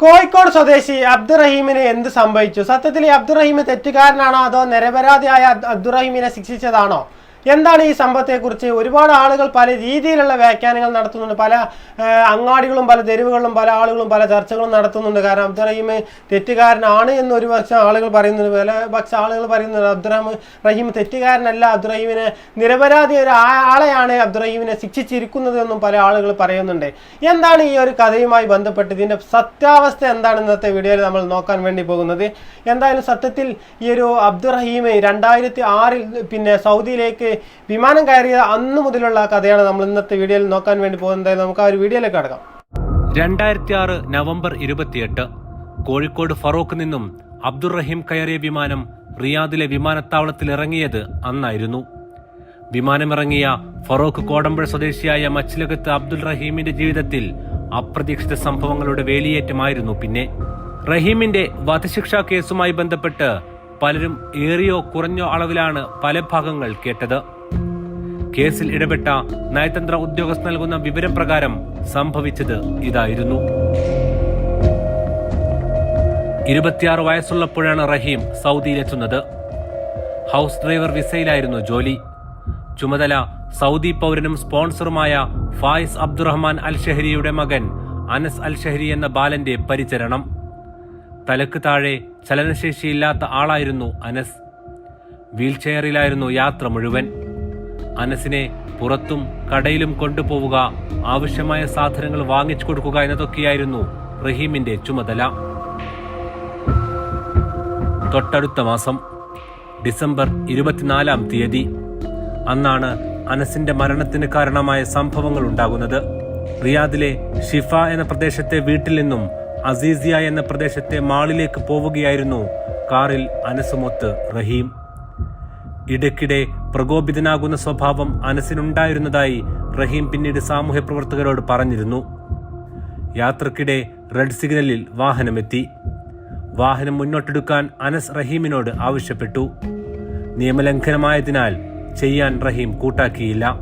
കോഴിക്കോട് സ്വദേശി അബ്ദുറഹീമിന് എന്ത് സംഭവിച്ചു? സത്യത്തിൽ ഈ അബ്ദുറഹീം തെറ്റുകാരനാണോ അതോ നിരപരാധിയായ അബ്ദു- അബ്ദുറഹീമിനെ ശിക്ഷിച്ചതാണോ? എന്താണ് ഈ സംഭവത്തെക്കുറിച്ച്? ഒരുപാട് ആളുകൾ പല രീതിയിലുള്ള വ്യാഖ്യാനങ്ങൾ നടത്തുന്നുണ്ട്. പല അങ്ങാടികളും പല തെരുവുകളിലും പല ആളുകളും പല ചർച്ചകളും നടത്തുന്നുണ്ട്. കാരണം അബ്ദുറഹീം തെറ്റുകാരനാണ് എന്ന് ഒരു പക്ഷം ആളുകൾ പറയുന്നുണ്ട്. പല പക്ഷം ആളുകൾ പറയുന്നുണ്ട് അബ്ദുറഹീം റഹീം തെറ്റുകാരനല്ല. അബ്ദുറഹീമിനെ നിരപരാധി ഒരു ആളെയാണ് അബ്ദുറഹീമിനെ ശിക്ഷിച്ചിരിക്കുന്നത് എന്നും പല ആളുകൾ പറയുന്നുണ്ട്. എന്താണ് ഈ ഒരു കഥയുമായി ബന്ധപ്പെട്ട് ഇതിന്റെ സത്യാവസ്ഥ എന്താണ് ഇന്നത്തെ വീഡിയോയിൽ നമ്മൾ നോക്കാൻ വേണ്ടി പോകുന്നത്? എന്തായാലും സത്യത്തിൽ ഈ ഒരു അബ്ദുറഹീം രണ്ടായിരത്തി ആറിൽ പിന്നെ സൗദിയിലേക്ക് വിമാനം കയറിയ അന്ന് മുതലുള്ള കഥയാണ് നമ്മൾ ഇന്നത്തെ വീഡിയോയിൽ നോക്കാൻ വേണ്ടി പോകുന്നത്. നമുക്ക് ആ ഒരു വീഡിയോയിലേക്ക് കടക്കാം. രണ്ടായിരത്തി ആറ് നവംബർ ഇരുപത്തിയെട്ട് കോഴിക്കോട് ഫറോക്ക് നിന്നും അബ്ദുറഹീം കയറിയ വിമാനം റിയാദിലെ വിമാനത്താവളത്തിൽ ഇറങ്ങിയത് അന്നായിരുന്നു. വിമാനമിറങ്ങിയ ഫറോക്ക് കോടമ്പുഴ സ്വദേശിയായ മച്ചിലകത്ത് അബ്ദുൽ റഹീമിന്റെ ജീവിതത്തിൽ അപ്രതീക്ഷിത സംഭവങ്ങളുടെ വേലിയേറ്റമായിരുന്നു പിന്നെ. റഹീമിന്റെ വധശിക്ഷാ കേസുമായി ബന്ധപ്പെട്ട് പലരും ഏറിയോ കുറഞ്ഞോ അളവിലാണ് പല ഭാഗങ്ങൾ കേട്ടത്. കേസിൽ ഇടപെട്ട നയതന്ത്ര ഉദ്യോഗസ്ഥ നൽകുന്ന വിവരപ്രകാരം സംഭവിച്ചത് ഇതായിരുന്നു. ഇരുപത്തിയാറ് വയസ്സുള്ളപ്പോഴാണ് റഹീം സൗദിയിലെത്തുന്നത്. ഹൗസ് ഡ്രൈവർ വിസയിലായിരുന്നു ജോലി. ചുമതല സൗദി പൗരനും സ്പോൺസറുമായ ഫായിസ് അബ്ദുറഹ്മാൻ അൽ ഷഹരിയുടെ മകൻ അനസ് അൽ ഷഹരി എന്ന ബാലന്റെ പരിചരണം. തലക്ക് താഴെ ചലനശേഷിയില്ലാത്ത ആളായിരുന്നു അനസ്. വീൽചെയറിലായിരുന്നു യാത്ര മുഴുവൻ. അനസിനെ പുറത്തും കടയിലും കൊണ്ടുപോവുക ആവശ്യമായ സാധനങ്ങൾ വാങ്ങിച്ചു കൊടുക്കുക എന്നതൊക്കെയായിരുന്നു റഹീമിന്റെ ചുമതല. തൊട്ടടുത്ത മാസം ഡിസംബർ ഇരുപത്തിനാലാം തീയതി അന്നാണ് അനസിന്റെ മരണത്തിന് കാരണമായ സംഭവങ്ങൾ ഉണ്ടാകുന്നത്. റിയാദിലെ ഷിഫ എന്ന പ്രദേശത്തെ വീട്ടിൽ നിന്നും അസീസിയ എന്ന പ്രദേശത്തെ മാളിലേക്ക് പോവുകയായിരുന്നു കാറിൽ അനസുമൊത്ത് റഹീം. ഇടയ്ക്കിടെ പ്രകോപിതനാകുന്ന സ്വഭാവം അനസിനുണ്ടായിരുന്നതായി റഹീം പിന്നീട് സാമൂഹ്യ പ്രവർത്തകരോട് പറഞ്ഞിരുന്നു. യാത്രക്കിടെ റെഡ് സിഗ്നലിൽ വാഹനമെത്തി. വാഹനം മുന്നോട്ടെടുക്കാൻ അനസ് റഹീമിനോട് ആവശ്യപ്പെട്ടു. നിയമലംഘനമായതിനാൽ ചെയ്യാൻ റഹീം കൂട്ടാക്കിയില്ല.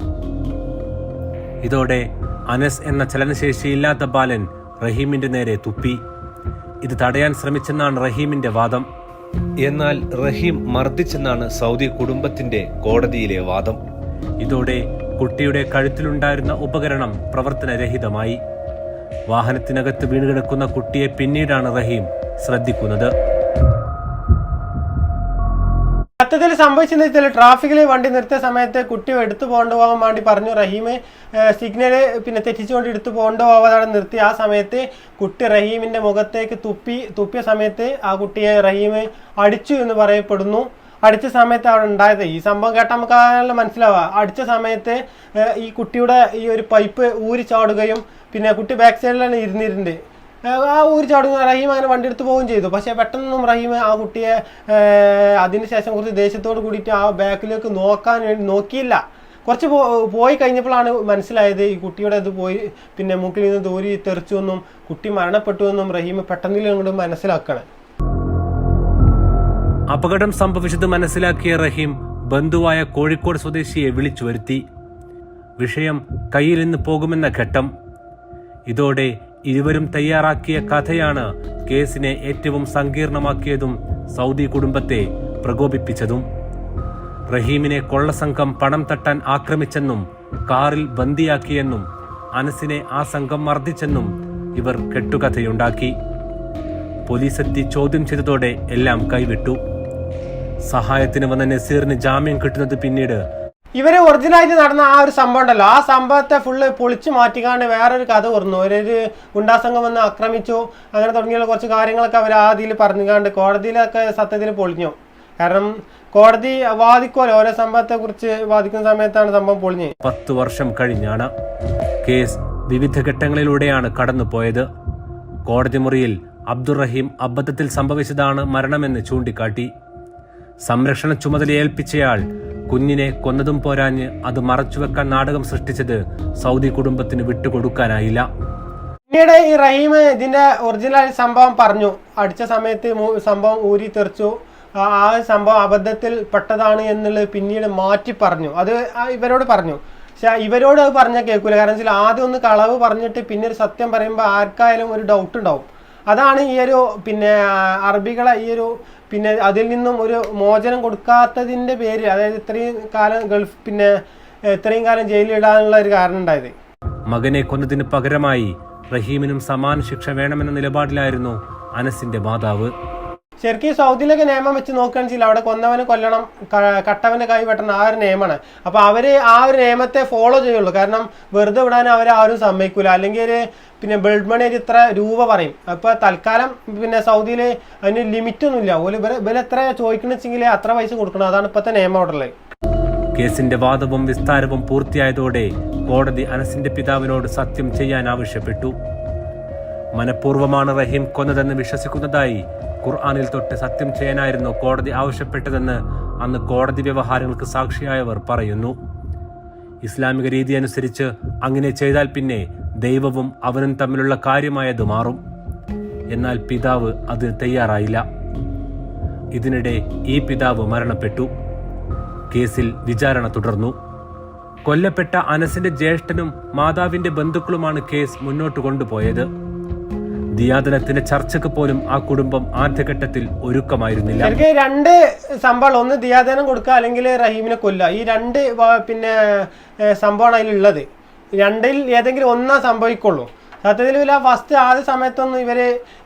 ഇതോടെ അനസ് എന്ന ചലനശേഷിയില്ലാത്ത ബാലൻ റഹീമിന്റെ നേരെ തുപ്പി. ഇത് തടയാൻ ശ്രമിച്ചെന്നാണ് റഹീമിന്റെ വാദം. എന്നാൽ റഹീം മർദ്ദിച്ചെന്നാണ് സൗദി കുടുംബത്തിന്റെ കോടതിയിലെ വാദം. ഇതോടെ കുട്ടിയുടെ കഴുത്തിലുണ്ടായിരുന്ന ഉപകരണം പ്രവർത്തനരഹിതമായി. വാഹനത്തിനകത്ത് വീണുകിടക്കുന്ന കുട്ടിയെ പിന്നീടാണ് റഹീം ശ്രദ്ധിക്കുന്നത്. സത്യത്തിൽ സംഭവിച്ചെന്ന് വെച്ചാൽ ട്രാഫിക്കിൽ വണ്ടി നിർത്തിയ സമയത്ത് കുട്ടി എടുത്തു പോകാൻ വേണ്ടി പറഞ്ഞു. റഹീം സിഗ്നൽ പിന്നെ തെറ്റിച്ചുകൊണ്ട് എടുത്തു പോകാതെ നിർത്തി ആ സമയത്ത് കുട്ടി റഹീമിന്റെ മുഖത്തേക്ക് തുപ്പി തുപ്പിയ സമയത്ത് ആ കുട്ടിയെ റഹീം അടിച്ചു എന്ന് പറയപ്പെടുന്നു. അടിച്ച സമയത്ത് അവിടെ ഉണ്ടായത് ഈ സംഭവം കേട്ട നമുക്ക് നല്ല മനസ്സിലാവുക അടിച്ച സമയത്ത് ഈ കുട്ടിയുടെ ഈ ഒരു പൈപ്പ് ഊരി ചാടുകയും പിന്നെ കുട്ടി ബാക്ക് സൈഡിലാണ് ഇരുന്നിരുന്നത് ആ ഊരി ചാടുന്ന റഹീം അങ്ങനെ വണ്ടി എടുത്ത് പോവുകയും ചെയ്തു. പക്ഷേ പെട്ടെന്നൊന്നും റഹീം ആ കുട്ടിയെ അതിനുശേഷം കുറച്ച് ദേഷ്യത്തോട് കൂടിയിട്ട് ആ ബാക്കിലേക്ക് നോക്കാൻ വേണ്ടി നോക്കിയില്ല. കുറച്ച് പോയി കഴിഞ്ഞപ്പോഴാണ് മനസ്സിലായത് ഈ കുട്ടിയുടെ ഇത് പോയി പിന്നെ മൂക്കിൽ നിന്ന് ദൂരി തെറിച്ചു എന്നും കുട്ടി മരണപ്പെട്ടു എന്നും റഹീം പെട്ടെന്നില്ല അങ്ങോട്ട് മനസ്സിലാക്കണം. അപകടം സംഭവിച്ചത് മനസ്സിലാക്കിയ റഹീം ബന്ധുവായ കോഴിക്കോട് സ്വദേശിയെ വിളിച്ചു വരുത്തി വിഷയം കയ്യിൽ നിന്ന് പോകുമെന്ന ഘട്ടം. ഇതോടെ ഇരുവരും തയ്യാറാക്കിയ കഥയാണ് കേസിനെ ഏറ്റവും സങ്കീർണമാക്കിയതും സൗദി കുടുംബത്തെ പ്രകോപിപ്പിച്ചതും. റഹീമിനെ കൊള്ളസംഘം പണം തട്ടാൻ ആക്രമിച്ചെന്നും കാറിൽ ബന്ദിയാക്കിയെന്നും അനസിനെ ആ സംഘം മർദ്ദിച്ചെന്നും ഇവർ കെട്ടുകഥയുണ്ടാക്കി. പോലീസെത്തി ചോദ്യം ചെയ്തതോടെ എല്ലാം കൈവിട്ടു. സഹായത്തിന് വന്ന നസീറിന് ജാമ്യം കിട്ടുന്നത് പിന്നീട് ഇവർ ഒറിജിനലായിട്ട് നടന്ന ആ ഒരു സംഭവം ഉണ്ടല്ലോ. ആ സംഭവത്തെ ഫുള്ള് പൊളിച്ചു മാറ്റിക്കാണ്ട് വേറൊരു കഥ പറഞ്ഞു ഒരു ഗുണ്ടാസംഘം വന്ന് ആക്രമിച്ചു. അങ്ങനെ തുടങ്ങിയുള്ള കുറച്ച് കാര്യങ്ങളൊക്കെ അവർ ആദ്യയിൽ പറഞ്ഞുകാണ്ട് കോടതിയിലൊക്കെ സത്യത്തിൽ പൊളിഞ്ഞു. കാരണം കോടതി വാദിക്കുമല്ലോ ഓരോ സംഭവത്തെ കുറിച്ച് വാദിക്കുന്ന സമയത്താണ് സംഭവം പൊളിഞ്ഞ്. പത്ത് വർഷം കഴിഞ്ഞാണ് കേസ് വിവിധ ഘട്ടങ്ങളിലൂടെയാണ് കടന്നുപോയത്. കോടതി മുറിയിൽ അബ്ദുറഹീം അബദ്ധത്തിൽ സംഭവിച്ചതാണ് മരണമെന്ന് ചൂണ്ടിക്കാട്ടി. സംരക്ഷണ ചുമതല ഏൽപ്പിച്ചയാൾ കുഞ്ഞിനെ കൊന്നതും പോരാഞ്ഞ് അത് മറച്ചുവെക്കാൻ നാടകം സൃഷ്ടിച്ചത് സൗദി കുടുംബത്തിന് വിട്ടുകൊടുക്കാനായില്ല. പിന്നീട് ഈ റഹീം ഇതിന്റെ ഒറിജിനൽ സംഭവം പറഞ്ഞു. അടിച്ച സമയത്ത് സംഭവം ഊരി തെറിച്ചു. ആ സംഭവം അബദ്ധത്തിൽ പെട്ടതാണ് എന്നുള്ളത് പിന്നീട് മാറ്റി പറഞ്ഞു. അത് ഇവരോട് പറഞ്ഞു. പക്ഷെ ഇവരോട് അത് പറഞ്ഞാൽ കേൾക്കൂല. കാരണം വെച്ചാൽ ആദ്യം ഒന്ന് കളവ് പറഞ്ഞിട്ട് പിന്നെ ഒരു സത്യം പറയുമ്പോൾ ആർക്കായാലും ഒരു ഡൗട്ട് ഉണ്ടാവും. അതാണ് ഈ ഒരു പിന്നെ അറബികളെ ഈ ഒരു പിന്നെ അതിൽ നിന്നും ഒരു മോചനം കൊടുക്കാത്തതിന്റെ പേരിൽ അതായത് ഇത്രയും കാലം ഗൾഫ് പിന്നെ ഇത്രയും കാലം ജയിലിലിടാനുള്ള ഒരു കാരണം ഉണ്ടായത്. മകനെ കൊന്നതിന് പകരമായി റഹീമിനും സമാന ശിക്ഷ വേണമെന്ന നിലപാടിലായിരുന്നു അനസിന്റെ മാതാവ്. ശരിക്കും സൗദിയിലൊക്കെ നിയമം വെച്ച് നോക്കുകയാണെന്ന് വെച്ചാൽ അവിടെ കൊന്നവനെ കൊല്ലണം കട്ടവനെ കൈ വെട്ടണം ആ ഒരു നിയമമാണ്. അപ്പോൾ അവർ ആ ഒരു നിയമത്തെ ഫോളോ ചെയ്യുള്ളൂ. കാരണം വെറുതെ വിടാൻ അവർ ആരും സമ്മതിക്കൂല. അല്ലെങ്കിൽ പിന്നെ ബിൽഡ് മണി ഒരു ഇത്ര രൂപ പറയും. അപ്പോൾ തൽക്കാലം പിന്നെ സൗദിയിൽ അതിന് ലിമിറ്റ് ഒന്നുമില്ല. ഓൽ ഇവർ എത്ര ചോദിക്കണമെന്ന് വെച്ചെങ്കിൽ അത്ര പൈസ കൊടുക്കണം. അതാണ് ഇപ്പോഴത്തെ നിയമം അവിടെ ഉള്ളത് കേസിന്റെ വാദവും വിസ്താരവും പൂർത്തിയായതോടെ കോടതി അനസിന്റെ പിതാവിനോട് സത്യം ചെയ്യാൻ ആവശ്യപ്പെട്ടു. മനഃപൂർവമാണ് റഹീം കൊന്നതെന്ന് വിശ്വസിക്കുന്നതായി ഖുർആാനിൽ തൊട്ട് സത്യം ചെയ്യാനായിരുന്നു കോടതി ആവശ്യപ്പെട്ടതെന്ന് അന്ന് കോടതി വ്യവഹാരങ്ങൾക്ക് സാക്ഷിയായവർ പറയുന്നു. ഇസ്ലാമിക രീതി അനുസരിച്ച് അങ്ങനെ ചെയ്താൽ പിന്നെ ദൈവവും അവനും തമ്മിലുള്ള കാര്യമായത് മാറും. എന്നാൽ പിതാവ് അത് തയ്യാറായില്ല. ഇതിനിടെ ഈ പിതാവ് മരണപ്പെട്ടു. കേസിൽ വിചാരണ തുടർന്നു. കൊല്ലപ്പെട്ട അനസിന്റെ ജ്യേഷ്ഠനും മാതാവിന്റെ ബന്ധുക്കളുമാണ് കേസ് മുന്നോട്ട് കൊണ്ടുപോയത്. ദിയാദനത്തിന്റെ ചർച്ചയ്ക്ക് പോലും ആ കുടുംബം ആദ്യഘട്ടത്തിൽ ഒരുക്കമായിരുന്നില്ല. എനിക്ക് രണ്ട് സംഭവം. ഒന്ന് ദിയാദനം കൊടുക്കുക അല്ലെങ്കിൽ റഹീമിനെ കൊല്ലുക. ഈ രണ്ട് പിന്നെ സംഭവമാണ് അതിലുള്ളത്. രണ്ടിൽ ഏതെങ്കിലും ഒന്നാ സംഭവിക്കുള്ളൂ. സത്യത്തിൽ ഇല്ല ഫസ്റ്റ് ആദ്യ സമയത്തൊന്നും ഇവർ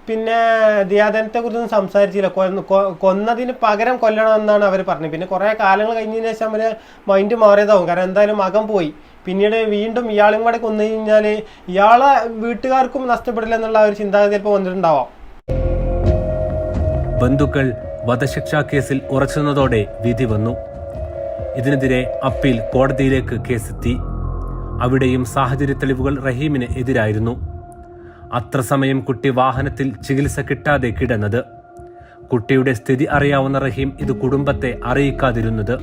പിന്നെ ദിയാദനത്തെ കുറിച്ചൊന്നും സംസാരിച്ചില്ല. കൊന്ന് കൊന്നതിന് പകരം കൊല്ലണം എന്നാണ് അവർ പറഞ്ഞത്. പിന്നെ കുറേ കാലങ്ങൾ കഴിഞ്ഞതിന് ശേഷം അവർ മൈൻഡ് മാറിയതാവും. കാരണം എന്തായാലും മകം പോയി. പിന്നീട് വീണ്ടും ഇയാളും കൂടെ കൊന്നു കഴിഞ്ഞാൽ ഇയാളെ വീട്ടുകാർക്കും നഷ്ടപ്പെടില്ല എന്നുള്ള ഒരു ചിന്താഗതി ചിലപ്പോൾ വന്നിട്ടുണ്ടാവാം. ബന്ധുക്കൾ വധശിക്ഷാ കേസിൽ ഉറച്ചുനിന്നതോടെ വിധി വന്നു. ഇതിനെതിരെ അപ്പീൽ കോടതിയിലേക്ക് കേസെത്തി. അവിടെയും സാഹചര്യ തെളിവുകൾ റഹീമിന് എതിരായിരുന്നു. അത്ര സമയം കുട്ടി വാഹനത്തിൽ ചികിത്സ കിട്ടാതെ കിടന്നത്. കുട്ടിയുടെ സ്ഥിതി അറിയാവുന്ന റഹീം ഇത് കുടുംബത്തെ അറിയിക്കാതിരുന്നത്.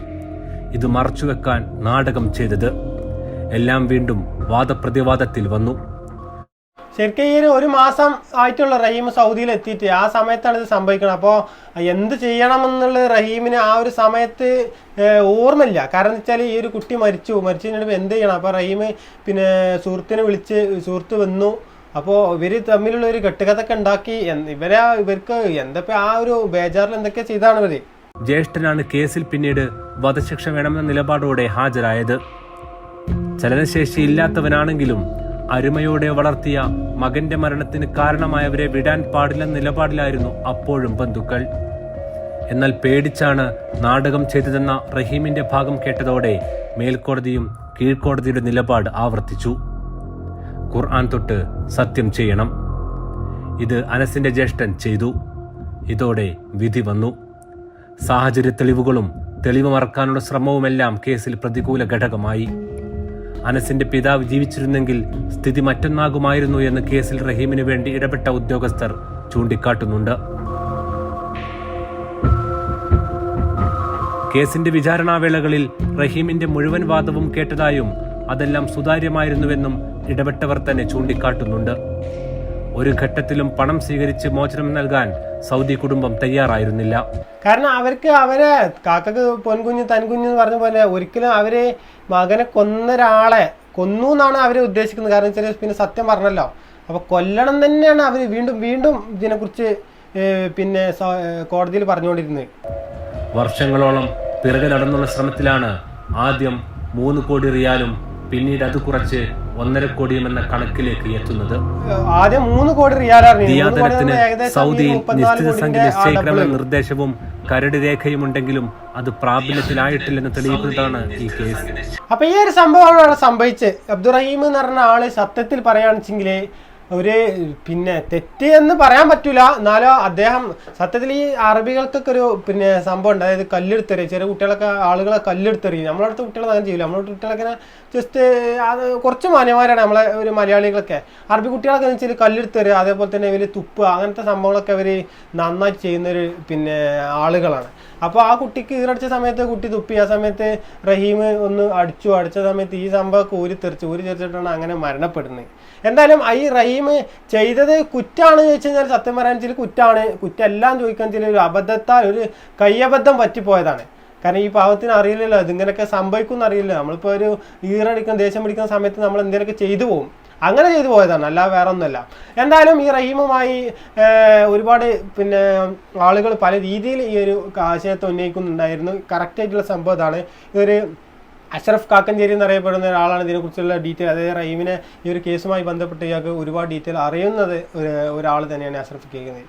ഇത് മറച്ചുവെക്കാൻ നാടകം ചെയ്തത്. എല്ലാം വീണ്ടും വാദപ്രതിവാദത്തിൽ വന്നു. ശരിക്കും ഈ ഒരു ഒരു മാസം ആയിട്ടുള്ള റഹീം സൗദിയിൽ എത്തിയിട്ട് ആ സമയത്താണ് ഇത് സംഭവിക്കുന്നത്. അപ്പോൾ എന്ത് ചെയ്യണമെന്നുള്ള റഹീമിന് ആ ഒരു സമയത്ത് ഓർമ്മയില്ല. കാരണം എന്ന് വെച്ചാൽ ഈ ഒരു കുട്ടി മരിച്ചു. മരിച്ചു കഴിഞ്ഞിട്ട് എന്ത് ചെയ്യണം? അപ്പോൾ റഹീം പിന്നെ സുഹൃത്തിനെ വിളിച്ച് സുഹൃത്ത് വന്നു. അപ്പോൾ ഇവർ തമ്മിലുള്ള ഒരു കെട്ടുകഥൊക്കെ ഉണ്ടാക്കി. ഇവരെ ഇവർക്ക് എന്തൊക്കെ ആ ഒരു ബേജാറിൽ എന്തൊക്കെ ചെയ്താണ് ഇവർ? ജ്യേഷ്ഠനാണ് കേസിൽ പിന്നീട് വധശിക്ഷ വേണമെന്ന നിലപാടോടെ ഹാജരായത്. ചലനശേഷിയില്ലാത്തവനാണെങ്കിലും അരുമയോടെ വളർത്തിയ മകന്റെ മരണത്തിന് കാരണമായവരെ വിടാൻ പാടില്ലെന്ന നിലപാടിലായിരുന്നു അപ്പോഴും ബന്ധുക്കൾ. എന്നാൽ പേടിച്ചാണ് നാടകം ചെയ്തതെന്ന റഹീമിന്റെ ഭാഗം കേട്ടതോടെ മേൽക്കോടതിയും കീഴ്ക്കോടതിയുടെ നിലപാട് ആവർത്തിച്ചു. ഖുർആൻ തൊട്ട് സത്യം ചെയ്യണം. ഇത് അനസിന്റെ ജ്യേഷ്ഠൻ ചെയ്തു. ഇതോടെ വിധി വന്നു. സാഹചര്യ തെളിവുകളും തെളിവ് മറക്കാനുള്ള ശ്രമവുമെല്ലാം കേസിൽ പ്രതികൂല ഘടകമായി. അനസിന്റെ പിതാവ് ജീവിച്ചിരുന്നെങ്കിൽ സ്ഥിതി മറ്റൊന്നാകുമായിരുന്നു എന്ന് കേസിൽ റഹീമിന് വേണ്ടി ഇടപെട്ട ഉദ്യോഗസ്ഥർ ചൂണ്ടിക്കാട്ടുന്നുണ്ട്. കേസിന്റെ വിചാരണാവേളകളിൽ റഹീമിന്റെ മുഴുവൻ വാദവും കേട്ടതായും അതെല്ലാം സുതാര്യമായിരുന്നുവെന്നും ഇടപെട്ടവർ തന്നെ ചൂണ്ടിക്കാട്ടുന്നുണ്ട്. ഒരു ഘട്ടത്തിലും പണം സ്വീകരിച്ച് മോചനം നൽകാൻ സൗദി കുടുംബം തയ്യാറായിരുന്നില്ല. കാരണം അവർക്ക് അവരെ കാക്കക്ക് പൊൻകുഞ്ഞ് തൻകുഞ്ഞ് എന്ന് പറഞ്ഞ പോലെ ഒരിക്കലും അവർ മകനെ കൊന്ന ഒരാളെ കൊന്നു എന്നാണ് അവർ ഉദ്ദേശിക്കുന്നത്. കാരണം വെച്ചാൽ പിന്നെ സത്യം പറഞ്ഞല്ലോ. അപ്പൊ കൊല്ലണം തന്നെയാണ് അവർ വീണ്ടും വീണ്ടും ഇതിനെക്കുറിച്ച് പിന്നെ കോടതിയിൽ പറഞ്ഞുകൊണ്ടിരുന്നത്. വർഷങ്ങളോളം പിറകെ നടന്നുള്ള ശ്രമത്തിലാണ് ആദ്യം മൂന്ന് കോടി റിയാലും പിന്നീട് അത് കുറച്ച് ഒന്നര കോടിയും എന്ന കണക്കിലേക്ക് എത്തുന്നത്. ആദ്യം മൂന്ന് കോടി ദിയാദനത്തിന് സൗദിയിൽ നിശ്ചിത സംഖ്യ നിശ്ചയിക്കണമെന്ന നിർദ്ദേശവും കരട് രേഖയും ഉണ്ടെങ്കിലും അത് പ്രാബല്യത്തിലായിട്ടില്ലെന്ന് തെളിയിക്കുന്നതാണ് ഈ കേസ്. അപ്പൊ ഈ ഒരു സംഭവം അവിടെ സംഭവിച്ച്. അബ്ദുറഹീം എന്ന് പറഞ്ഞ ആൾ സത്യത്തിൽ പറയുകയാണെന്നുവെച്ചെങ്കിൽ ഒരു പിന്നെ തെറ്റ് എന്ന് പറയാൻ പറ്റൂല. എന്നാലോ അദ്ദേഹം സത്യത്തിൽ ഈ അറബികൾക്കൊക്കെ ഒരു പിന്നെ സംഭവം ഉണ്ട് അതായത് കല്ലെടുത്തെറിയും ചെറിയ കുട്ടികളൊക്കെ ആളുകളെ കല്ലെടുത്തെറിയും. നമ്മളടുത്ത കുട്ടികളെ അങ്ങനെ ചെയ്യില്ല നമ്മളെ കുട്ടികളൊക്കെ ജസ്റ്റ് അത് കുറച്ച് മാന്യന്മാരാണ് നമ്മളെ ഒരു മലയാളികളൊക്കെ. അറബി കുട്ടികളൊക്കെ എന്ന് വെച്ചാൽ കല്ലെടുത്തെറിയുക അതേപോലെ തന്നെ ഇവർ തുപ്പുക അങ്ങനത്തെ സംഭവങ്ങളൊക്കെ അവർ നന്നായി ചെയ്യുന്നൊരു പിന്നെ ആളുകളാണ്. അപ്പോൾ ആ കുട്ടിക്ക് ഈറടിച്ച സമയത്ത് കുട്ടി തുപ്പി ആ സമയത്ത് റഹീം ഒന്ന് അടിച്ചു അടിച്ച സമയത്ത് ഈ സംഭവം ഊരി തെറിച്ചു ഊരി തെറിച്ചിട്ടാണ് അങ്ങനെ മരണപ്പെടുന്നത്. എന്തായാലും ഈ റഹീം ചെയ്തത് കുറ്റാണ് ചോദിച്ചു കഴിഞ്ഞാൽ സത്യം പറയാൻ വെച്ചാൽ കുറ്റാണ്. കുറ്റെല്ലാം ചോദിക്കാൻ വെച്ചാൽ ഒരു അബദ്ധത്താൽ ഒരു കയ്യബദ്ധം പറ്റിപ്പോയതാണ്. കാരണം ഈ പാവത്തിന് അറിയില്ലല്ലോ ഇതിങ്ങനെയൊക്കെ സംഭവിക്കും എന്നറിയില്ല നമ്മളിപ്പോൾ ഒരു ഈറടിക്കുന്ന ദേഷ്യം പിടിക്കുന്ന സമയത്ത് നമ്മൾ എന്തെങ്കിലുമൊക്കെ ചെയ്തു പോകും അങ്ങനെ ചെയ്തു പോയതാണ് അല്ല വേറെ ഒന്നുമല്ല എന്തായാലും ഈ റഹീമുമായി ഒരുപാട് പിന്നെ ആളുകൾ പല രീതിയിൽ ഈ ഒരു ആശയത്തെ ഉന്നയിക്കുന്നുണ്ടായിരുന്നു. കറക്റ്റ് ആയിട്ടുള്ള സംഭവം ഇതാണ് ഇതൊരു അഷറഫ് കാക്കഞ്ചേരി എന്നറിയപ്പെടുന്ന ഒരാളാണ് ഇതിനെക്കുറിച്ചുള്ള ഡീറ്റെയിൽ അതായത് റഹീമിനെ ഈ ഒരു കേസുമായി ബന്ധപ്പെട്ട് ഇയാൾക്ക് ഒരുപാട് ഡീറ്റെയിൽ അറിയുന്നത് ഒരു ഒരാൾ തന്നെയാണ് അഷറഫ് കേൾക്കുന്നത്.